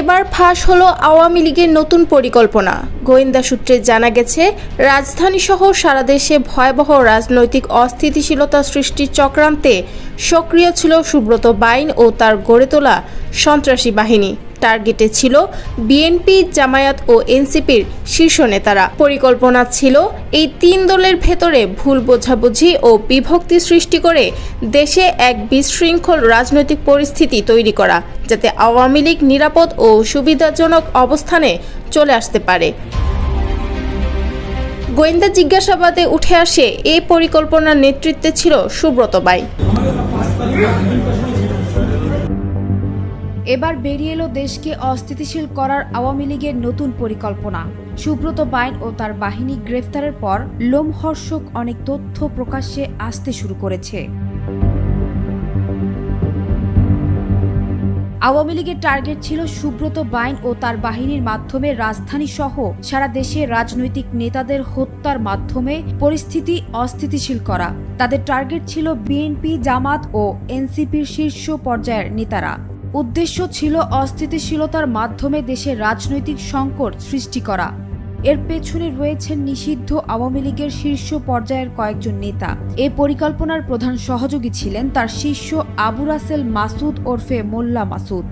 এবার ফাঁস হলো আওয়ামী লীগের নতুন পরিকল্পনা। গোয়েন্দা সূত্রে জানা গেছে রাজধানীসহ সারা দেশে ভয়াবহ রাজনৈতিক অস্থিতিশীলতা সৃষ্টির চক্রান্তে সক্রিয় ছিল সুব্রত বাইন ও তার গড়ে তোলা সন্ত্রাসী বাহিনী। টার্গেটে ছিল বিএনপি জামায়াত ও এনসিপির শীর্ষ নেতারা। পরিকল্পনা ছিল এই তিন দলের ভেতরে ভুল বোঝাবুঝি ও বিভক্তি সৃষ্টি করে দেশে এক বিশৃঙ্খল রাজনৈতিক পরিস্থিতি তৈরি করা, যাতে আওয়ামী লীগ নিরাপদ ও সুবিধাজনক অবস্থানে চলে আসতে পারে। গোয়েন্দা জিজ্ঞাসাবাদে উঠে আসে এই পরিকল্পনার নেতৃত্বে ছিল সুব্রত বাই। এবার বেরিয়ে এলো দেশকে অস্থিতিশীল করার আওয়ামী লীগের নতুন পরিকল্পনা। সুব্রত বাইন ও তার বাহিনী গ্রেফতারের পর লোমহর্ষক অনেক তথ্য প্রকাশ্যে আসতে শুরু করেছে। আওয়ামী লীগের টার্গেট ছিল সুব্রত বাইন ও তার বাহিনীর মাধ্যমে রাজধানী সহ সারা দেশে রাজনৈতিক নেতাদের হত্যার মাধ্যমে পরিস্থিতি অস্থিতিশীল করা। তাদের টার্গেট ছিল বিএনপি, জামাত ও এনসিপির শীর্ষ পর্যায়ের নেতারা। উদ্দেশ্য ছিল অস্থিতিশীলতার মাধ্যমে দেশে রাজনৈতিক সংকট সৃষ্টি করা। এর পেছনে রয়েছেন নিষিদ্ধ আওয়ামী লীগের শীর্ষ পর্যায়ের কয়েকজন নেতা। এ পরিকল্পনার প্রধান সহযোগী ছিলেন তার শীর্ষ আবু রাসেল মাসুদ ওরফে মোল্লা মাসুদ।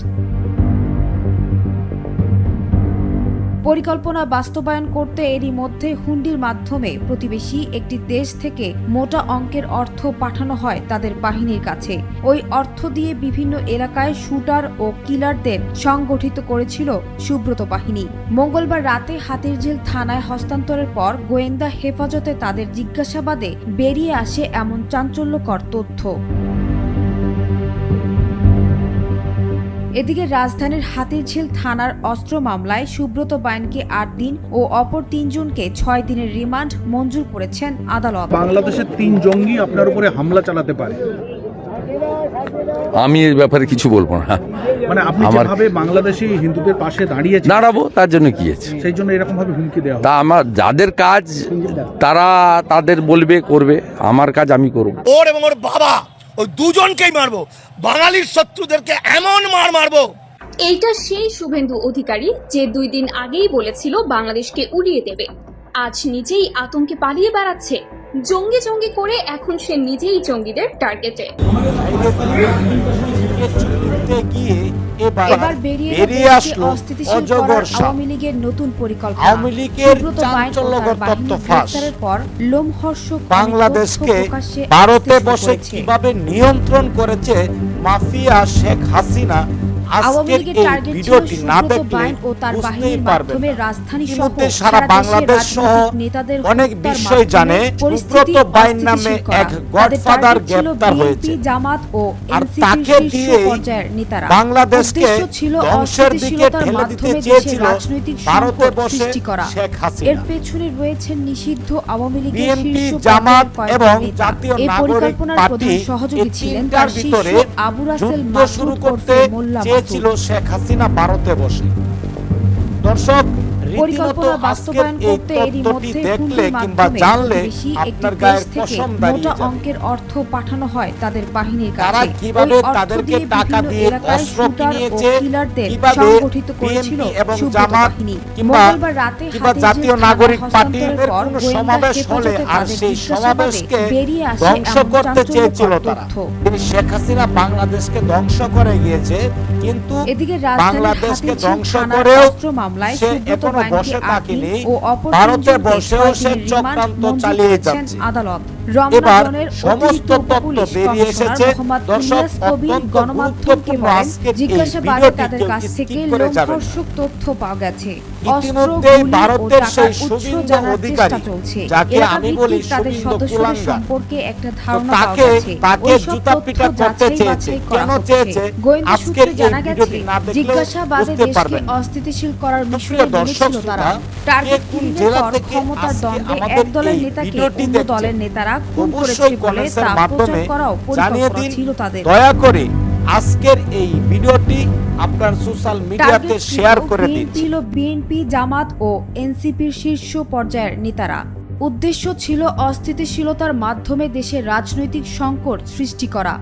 পরিকল্পনা বাস্তবায়ন করতে এরই মধ্যে হুন্ডির মাধ্যমে প্রতিবেশী একটি দেশ থেকে মোটা অঙ্কের অর্থ পাঠানো হয় তাদের বাহিনীর কাছে। ওই অর্থ দিয়ে বিভিন্ন এলাকায় শুটার ও কিলারদের সংগঠিত করেছিল সুব্রত বাহিনী। মঙ্গলবার রাতে হাতিরঝিল থানায় হস্তান্তরের পর গোয়েন্দা হেফাজতে তাদের জিজ্ঞাসাবাদে বেরিয়ে আসে এমন চাঞ্চল্যকর তথ্য। এদিকে রাজধানীর হাতিরঝিল থানার অস্ত্র মামলায় সুব্রত বাইনকে আট দিন ও অপর তিনজনকে ছয় দিনের রিমান্ড মঞ্জুর করেছেন আদালত। বাংলাদেশের তিন জঙ্গি আপনার উপরে হামলা চালাতে পারে। আমি এর ব্যাপারে কিছু বলব না। মানে আপনি আমার- যেভাবে বাংলাদেশি হিন্দুদের পাশে দাঁড়িয়েছেন দাঁড়াবো তার জন্য কি আছে? সেই জন্য এরকম ভাবে হুমকি দেওয়া তা আমার যাদের কাজ তারা তাদের বলবে করবে আমার কাজ আমি করব। ওর এবং ওর বাবা ওই দুজনকেই মারবো। বাঙালির শত্রুদেরকে এমন মার মারবো। এইটা সেই শুভেন্দু অধিকারী যে দুই দিন আগেই বলেছিল বাংলাদেশকে উড়িয়ে দেবে। আজ নিজেই আতঙ্কে পালিয়ে বেড়াচ্ছে। জঙ্গি জঙ্গি করে এখন সে নিজেই জঙ্গিদের টার্গেটে গিয়ে এবার এবার বেরিয়ে এলো বেরিয়ে দেশকে আসলো অজগর আওয়ামী লীগের নতুন পরিকল্পনা। আওয়ামী লীগের সুব্রত বাইন ও তার চাঞ্চল্যকর বাহিনী ফাঁস। পর লোমহর্ষক বাংলাদেশকে ভারতে বসে কীভাবে নিয়ন্ত্রণ করেছে মাফিয়া শেখ হাসিনা আওয়ামী লীগের টার্গেট ছিল সুব্রত বাইন ও তার বুঝতেই বাহিনীর পারবেন মাধ্যমে রাজধানী সহ ইতিমধ্যে সারা বাংলাদেশ সহ নেতাদের অনেক মাধ্যমে জানে সুব্রত বাইন নামে এক গডফাদার গ্রেপ্তার হয়েছে। জামাত ও আর তাকে দিয়ে নেতারা। বাংলাদেশকে ধ্বংসের দিকে ঠেলে দিতে চেয়েছিল ভারতে বসে সৃষ্টি করা। এর পেছনে রয়েছেন নিষিদ্ধ আওয়ামী লীগের শীর্ষ জামাত এবং জাতীয় নাগরিক পার্টি সহযোগী ছিলেন তার ভিতরে আবু রাসেল শুরু করতে মোল্লা মাসুদ শেখ হাসিনা ভারতে বসে। দর্শক পরিকল্পনা বাস্তবায়ন করতে এরই মধ্যে দেখলে কিংবা জানলে আপনার গায়ের পশম দাঁড়িয়ে যাবে। অঙ্কের অর্থ পাঠানো হয় তাদের বাহিনীর কাছে। তারা কীভাবে তাদেরকে টাকা দিয়ে অস্ত্র কিনিয়েছে কীভাবে সংগঠিত করেছিল এবং জামাত কিংবা রাতে কিংবা জাতীয় নাগরিক কোনো সমাবেশ হলে আর সেই সমাবেশকে ধ্বংস করতে চেয়েছিল তারা। তিনি শেখ হাসিনা বাংলাদেশকে ধ্বংস করে গিয়েছে কিন্তু এদিকে বাংলাদেশকে ধ্বংস করেও সে এখনও বসে থাকেনি। ভারতে বসেও সে চক্রান্ত চালিয়ে যাচ্ছে। আদালত। এবার সমস্ত তথ্য বেরিয়ে এসেছে দর্শক অত্যন্ত গুরুত্বপূর্ণ আজকের এই জিজ্ঞাসাবাদে ভিডিওটি কেউ কাছ থেকে করে যাবেন তথ্য পাওয়া গেছে। ইতিমধ্যে ভারতের সেই উৎস অধিকারী, যাকে আমি বলি শুভেন্দু ধারণা তাকে তাকে জুতা পিটা করতে চেয়েছে। কেন চেয়েছে? আজকের এই ভিডিওটি না বুঝতে পারবেন। অস্থিতিশীল করার মিশনে দর্শক তারা টার্গেট কোন জেলা থেকে ক্ষমতার দ্বন্দ্বে আমাদের এই নেতাকে ভিডিওটি অন্য দলের নেতারা খুন করেছে বলে তা প্রচার করাও জানিয়ে দিন দয়া করে আজকের এই ভিডিওটি আপনার সোশ্যাল মিডিয়াতে শেয়ার করে দিন। হলো বিএনপি জামাত ও এনসিপির শীর্ষ পর্যায়ের নেতারা। উদ্দেশ্য ছিল অস্থিতিশীলতার মাধ্যমে দেশে রাজনৈতিক সংকট সৃষ্টি করা।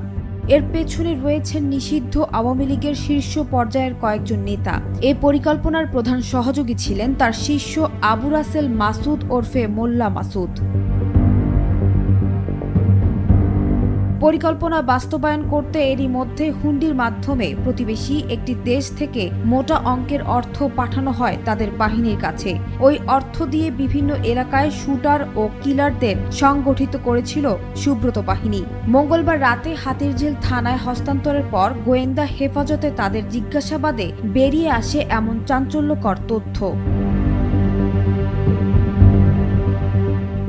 এর পেছনে রয়েছেন নিষিদ্ধ আওয়ামী লীগের শীর্ষ পর্যায়ের কয়েকজন নেতা। এই পরিকল্পনার প্রধান সহযোগী ছিলেন তার শীর্ষ আবু রাসেল মাসুদ ওরফে মোল্লা মাসুদ। পরিকল্পনা বাস্তবায়ন করতে এরই মধ্যে হুন্ডির মাধ্যমে প্রতিবেশী একটি দেশ থেকে মোটা অঙ্কের অর্থ পাঠানো হয় তাদের বাহিনীর কাছে। ওই অর্থ দিয়ে বিভিন্ন এলাকায় শুটার ও কিলারদের সংগঠিত করেছিল সুব্রত বাহিনী। মঙ্গলবার রাতে হাতিরঝিল থানায় হস্তান্তরের পর গোয়েন্দা হেফাজতে তাদের জিজ্ঞাসাবাদে বেরিয়ে আসে এমন চাঞ্চল্যকর তথ্য।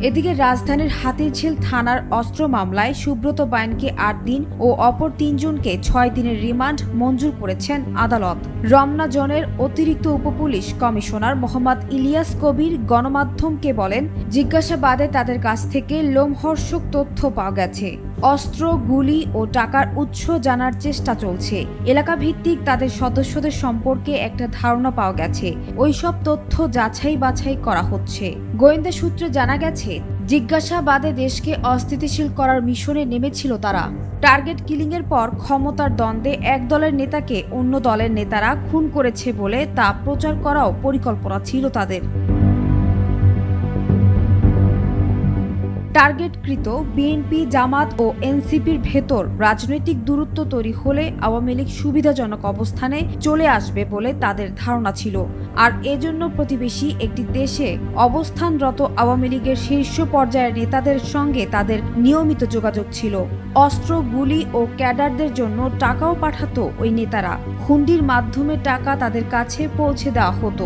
এদিকে রাজধানীর হাতিরঝিল থানার অস্ত্র মামলায় সুব্রত বাইনকে আট দিন ও অপর তিনজনকে ছয় দিনের রিমান্ড মঞ্জুর করেছেন আদালত। রমনা জনের অতিরিক্ত উপপুলিশ কমিশনার মোহাম্মদ ইলিয়াস কবির গণমাধ্যমকে বলেন, জিজ্ঞাসাবাদে তাদের কাছ থেকে লোমহর্ষক তথ্য পাওয়া গেছে। অস্ত্র, গুলি ও টাকার উৎস জানার চেষ্টা চলছে। এলাকা ভিত্তিক তাদের সদস্যদের সম্পর্কে একটা ধারণা পাওয়া গেছে। ওইসব তথ্য যাচাই বাছাই করা হচ্ছে। গোয়েন্দা সূত্রে জানা গেছে, জিজ্ঞাসাবাদে দেশকে অস্থিতিশীল করার মিশনে নেমেছিল তারা। টার্গেট কিলিংয়ের পর ক্ষমতার দ্বন্দ্বে এক দলের নেতাকে অন্য দলের নেতারা খুন করেছে বলে তা প্রচার করাও পরিকল্পনা ছিল তাদের। টার্গেটকৃত বিএনপি, জামাত ও এনসিপির ভেতর রাজনৈতিক দূরত্ব তৈরি হলে আওয়ামী লীগ সুবিধাজনক অবস্থানে চলে আসবে বলে তাদের ধারণা ছিল। আর এজন্য প্রতিবেশী একটি দেশে অবস্থানরত আওয়ামী লীগের শীর্ষ পর্যায়ের নেতাদের সঙ্গে তাদের নিয়মিত যোগাযোগ ছিল। অস্ত্র, গুলি ও ক্যাডারদের জন্য টাকাও পাঠাত ওই নেতারা। হুন্ডির মাধ্যমে টাকা তাদের কাছে পৌঁছে দেওয়া হতো।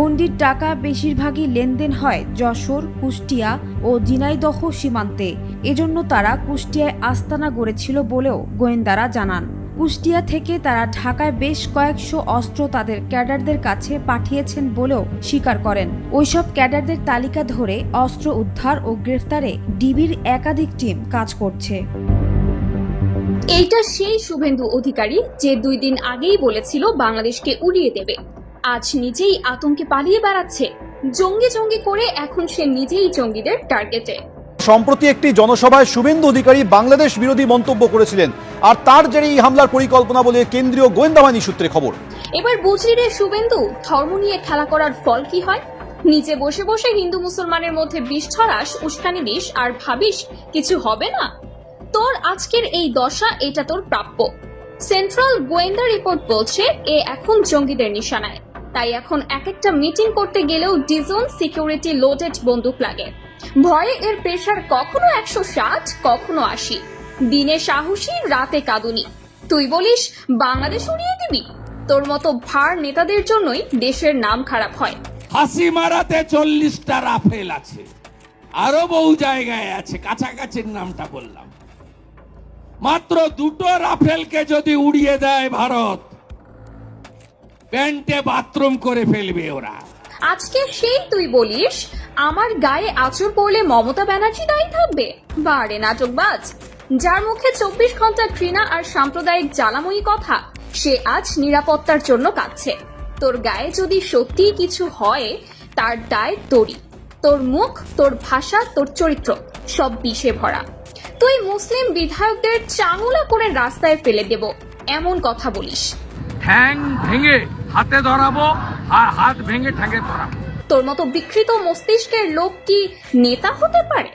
হুন্ডির টাকা বেশিরভাগই লেনদেন হয় যশোর, কুষ্টিয়া ও জিনাইদহ সীমান্তে। এজন্য তারা কুষ্টিয়ায় আস্তানা গড়েছিল বলেও গোয়েন্দারা জানান। কুষ্টিয়া থেকে তারা ঢাকায় বেশ কয়েকশো অস্ত্র তাদের ক্যাডারদের কাছে পাঠিয়েছেন বলেও স্বীকার করেন। ওইসব ক্যাডারদের তালিকা ধরে অস্ত্র উদ্ধার ও গ্রেফতারে ডিবির একাধিক টিম কাজ করছে। এইটা সেই শুভেন্দু অধিকারী যে দুই দিন আগেই বলেছিল বাংলাদেশকে উড়িয়ে দেবে। আজ নিজেই আতঙ্কে পালিয়ে বেড়াচ্ছে। জঙ্গি জঙ্গি করে এখন সে নিজেই জঙ্গিদের টার্গেটে। সম্প্রতি একটি জনসভায় শুভেন্দু অধিকারী বাংলাদেশ বিরোধী মন্তব্য করেছিলেন। আর তার জেরে এই হামলার পরিকল্পনা বলে কেন্দ্রীয় গোয়েন্দা বাহিনী সূত্রে খবর। এবার বুঝলি রে শুভেন্দু ধর্ম নিয়ে খেলা করার ফল কি হয়? নিচে বসে বসে হিন্দু মুসলমানের মধ্যে বিষ ছড়াস উস্কানি দিস আর ভাবিস কিছু হবে না? তোর আজকের এই দশা এটা তোর প্রাপ্য। সেন্ট্রাল গোয়েন্দা রিপোর্ট বলছে এ এখন জঙ্গিদের নিশানায়। তাই এখন এক একটা মিটিং করতে গেলেও ডিজন সিকিউরিটি লোডেড বন্দুক লাগে। ভয়ে এর প্রেশার কখনো একশো ষাট, কখনো আশি। দিনে সাহসী, রাতে কাঁদুনি। তুই বলিস, বাংলাদেশ উড়িয়ে দিবি? তোর মতো ভার নেতাদের জন্যই দেশের নাম খারাপ হয়। হাসি মারাতে চল্লিশটা রাফেল আছে। আরও বহু জায়গায় আছে, কাছাকাছির নামটা বললাম। মাত্র দুটো রাফেলকে যদি উড়িয়ে দেয় ভারত প্যান্টে বাথরুম করে ফেলবে ওরা। আজকে সেই তুই বলিস, আমার গায়ে আঁচড় পড়লে মমতা ব্যানার্জি দায়ী থাকবে? বারে নাটকবাজ যার মুখে চব্বিশ ঘণ্টা ঘৃণা আর সাম্প্রদায়িক জ্বালাময়ী কথা, সে আজ নিরাপত্তার জন্য কাঁদছে। তোর গায়ে যদি সত্যিই কিছু হয়, তার দায় তোরই। তোর মুখ, তোর ভাষা, তোর চরিত্র, সব বিষে ভরা। তুই মুসলিম বিধায়কদের চাঙুলা করে রাস্তায় ফেলে দেব, এমন কথা বলিস। ঠ্যাং ভেঙে হাতে ধরাবো আর হাত ভেঙে ঠ্যাঙে ধরাবো। তোর মতো বিকৃত মস্তিষ্কের লোক কি নেতা হতে পারে?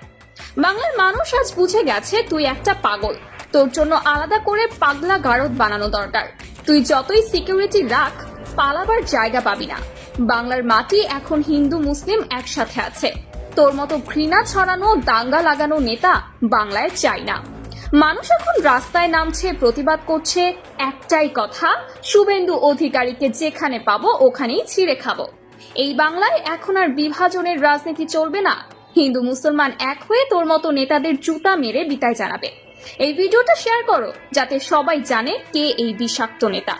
বাংলার মানুষ আজ বুঝে গেছে তুই একটা পাগল। তোর জন্য আলাদা করে পাগলা গারদ বানানো দরকার। তুই যতই সিকিউরিটি রাখ, পালাবার জায়গা পাবি না। বাংলার মাটি এখন হিন্দু মুসলিম একসাথে আছে। তোর মতো ঘৃণা ছড়ানো, দাঙ্গা লাগানো নেতা বাংলায় চাই না। মানুষ এখন রাস্তায় নামছে, প্রতিবাদ করছে, একটাই কথা, শুভেন্দু অধিকারীকে যেখানে পাবো ওখানেই ছিঁড়ে খাব। এই বাংলায় এখন আর বিভাজনের রাজনীতি চলবে না। হিন্দু মুসলমান এক হয়ে তোর মতো নেতাদের জুতা মেরে বিতায় জানাবে। এই ভিডিওটা শেয়ার করো, যাতে সবাই জানে কে এই বিষাক্ত নেতা।